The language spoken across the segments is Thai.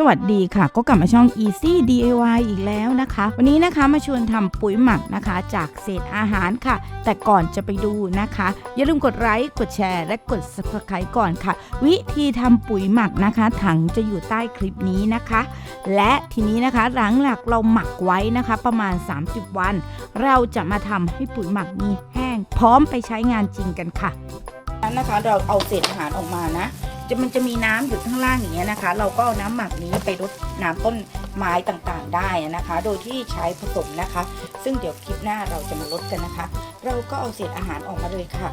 สวัสดีค่ะก็กลับมาช่อง Easy DIY อีกแล้วนะคะ วันนี้นะคะมาชวนทำปุ๋ยหมักนะคะ จากเศษอาหารค่ะ แต่ก่อนจะไปดูนะคะ อย่าลืมกดไลค์กดแชร์ และกด subscribe ก่อนค่ะ วิธีทำปุ๋ยหมักนะคะ ถังจะอยู่ใต้คลิปนี้นะคะ และทีนี้นะคะหลังหลักเราหมักไว้นะคะ ประมาณ 30 วัน เราจะมาทำให้ปุ๋ยหมักนี้แห้ง พร้อมไปใช้งานจริงกันค่ะนั้นนะคะเราเอาเศษอาหารออกมานะ จะมันจะมีน้ำอยู่ข้างล่างอย่างเงี้ยนะคะ เราก็เอาน้ำหมักนี้ไปรดน้ำต้นไม้ต่างๆได้นะคะ โดยที่ใช้ผสมนะคะ ซึ่งเดี๋ยวคลิปหน้าเราจะมาลดกันนะคะ เราก็เอาเศษอาหารออกมาเลยค่ะ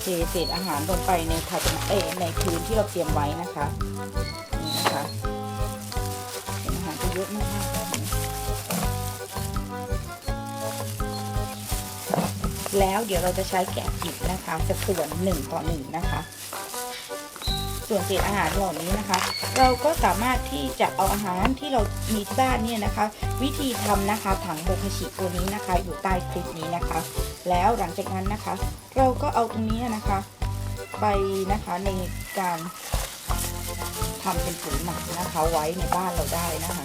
เทเศษอาหารลงไปในถาดเอในพื้นที่เราเตรียมไว้นะคะนี่นะคะเศษอาหารจะเยอะมาก แล้วเดี๋ยวเราจะใช้แกะหยิบนะคะสัดส่วน1ต่อ1นะคะ ส่วนเศษอาหารเหล่านี้นะคะ เราก็สามารถที่จะเอาอาหารที่เรามีที่บ้านเนี่ยนะคะ วิธีทำนะคะถังโบคาชิตัวนี้นะคะ อยู่ใต้คลิปนี้นะคะ แล้วหลังจากนั้นนะคะ เราก็เอาตรงนี้นะคะไปนะคะในการทำเป็นปุ๋ยหมักนะคะ ไว้ในบ้านเราได้นะคะ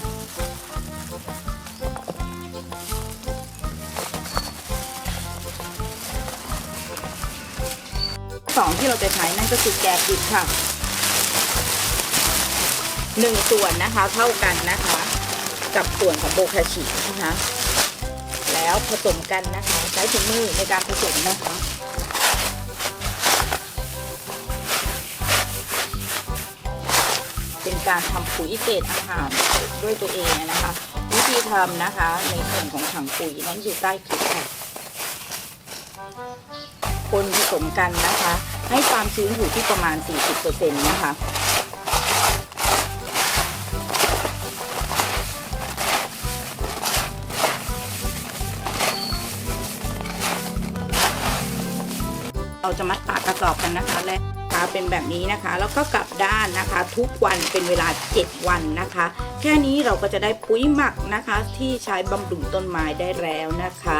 สองที่เราจะใช้นั่นก็คือแกบดิบค่ะหนึ่งส่วนนะคะเท่ากันนะคะ กับส่วนของโบคาชินะคะแล้วผสมกันนะคะใช้ถุงมือในการผสมนะคะเป็นการทำปุ๋ยเศษอาหารด้วยตัวเองนะคะ วิธีทำนะคะในส่วนของถังปุ๋ยนั้นอยู่ใต้คลิปค่ะ คนผสมกันนะคะ ให้ความชื้นอยู่ที่ประมาณ 40%นะคะเราจะมัดปากกระสอบกันนะคะและขาเป็นแบบนี้นะคะ แล้วก็กลับด้านนะคะ ทุกวันเป็นเวลา 7 วันนะคะ แค่นี้เราก็จะได้ปุ๋ยหมักนะคะ ที่ใช้บำรุงต้นไม้ได้แล้วนะคะ